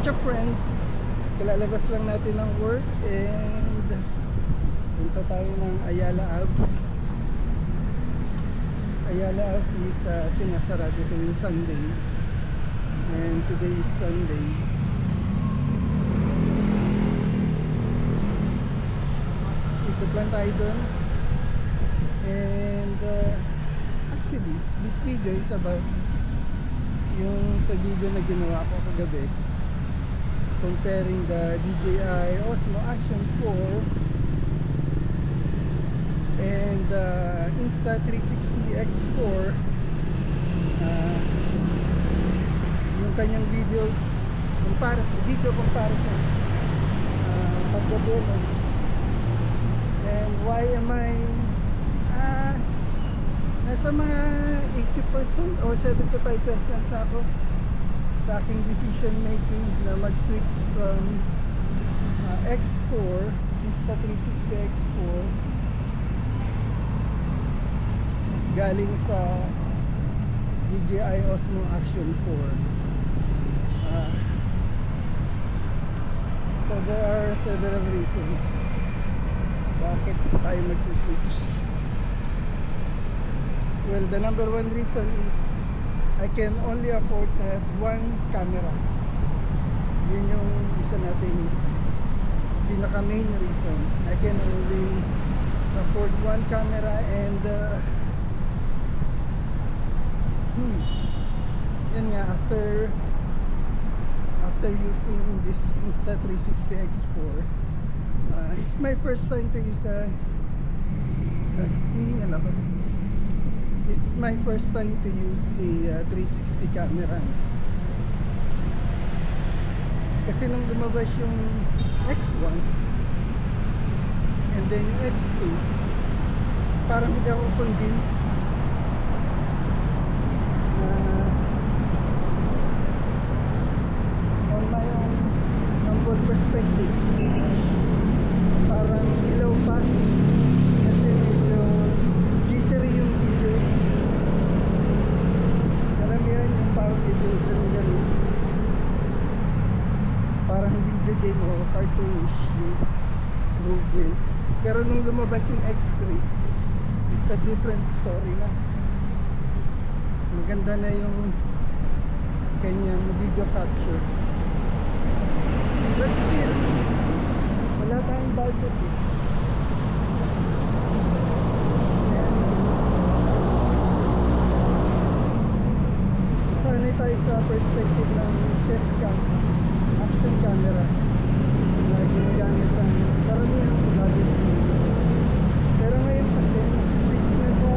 What's friends? Kalalabas lang natin ng work and punta tayo ng Ayala Ave. Ayala Ave is uh, sinasarado tuwing Sunday and today is Sunday. Ikot lang tayo doon and uh, actually this video is about yung sa video na ginawa ko kagabi comparing the DJI Osmo Action 4 and the Insta360 X4 uh, yung kanyang video comparison video comparison uh, pagdademo and why am I ah nasa mga 80% or 75% na ako sa aking decision making na mag-switch from uh, X4 Insta360 X4 galing sa DJI Osmo Action 4 uh, so there are several reasons bakit tayo mag-switch. Well, the number one reason is I can only afford to have one camera. Yun yung isa nating pinaka main reason. I can only afford one camera and uh, hmm, yun nga after after using this Insta360 X4 uh, it's my first time to use a uh, hihingal ako it's my first time to use a uh, 360 camera. Kasi nung lumabas yung X1 and then yung X2 parang hindi ako convinced na on my own humble perspective parang ilaw pa kasi medyo jittery yung video alam mo yun yung parang video ganun ganun parang video game o cartoonish yung movie. Pero nung lumabas yung X3 it's a different story na. Maganda na yung kanyang video capture. But still wala tayong budget eh. Sanay tayo sa perspective ng chest cam, action camera na ginagamit ang karamihan sa budget Pero ngayon kasi, switch na sa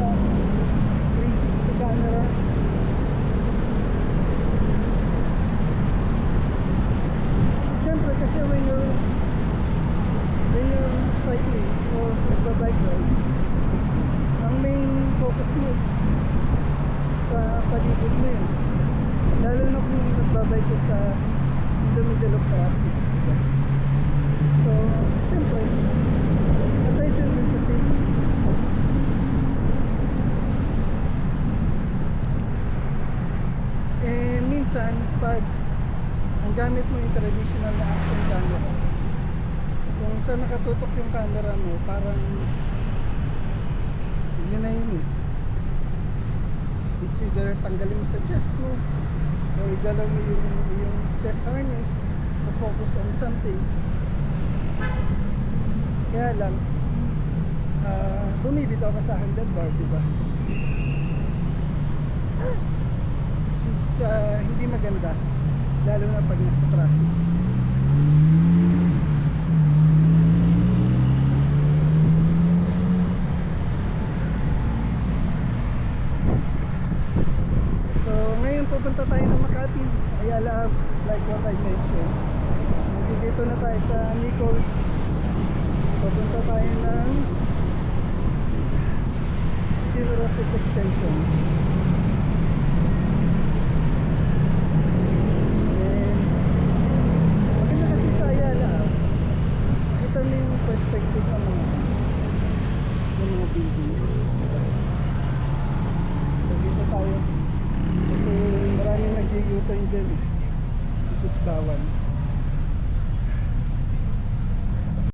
360 camera Siyempre kasi when you're when you're cycling or nagbabike ride ang main focus mo is sa paligid mo yun. Lalo na kung nagbabike ka sa in traffic so siyempre attention din sa safety. Eh minsan pag ang gamit mo yung traditional na action camera kung saan nakatutok yung camera mo parang yun na yun eh it's either tanggalin mo sa chest mo. Or igalaw mo yung, yung chest harness to focus on something. Kaya lang uh, bumibitaw ka sa handlebar di ba? Is uh, hindi maganda lalo na pag nasa traffic so pupunta tayo ng Makati. Ayala Ave, like what I mentioned. Dito na tayo sa Nichols. Pupunta tayo ng Zero Rocket Extension And maganda kasi sa Ayala Kita mo yung perspective ng mga ng mga buildings So dito tayo Kasi maraming nag-u-turn dyan eh Ito is bawal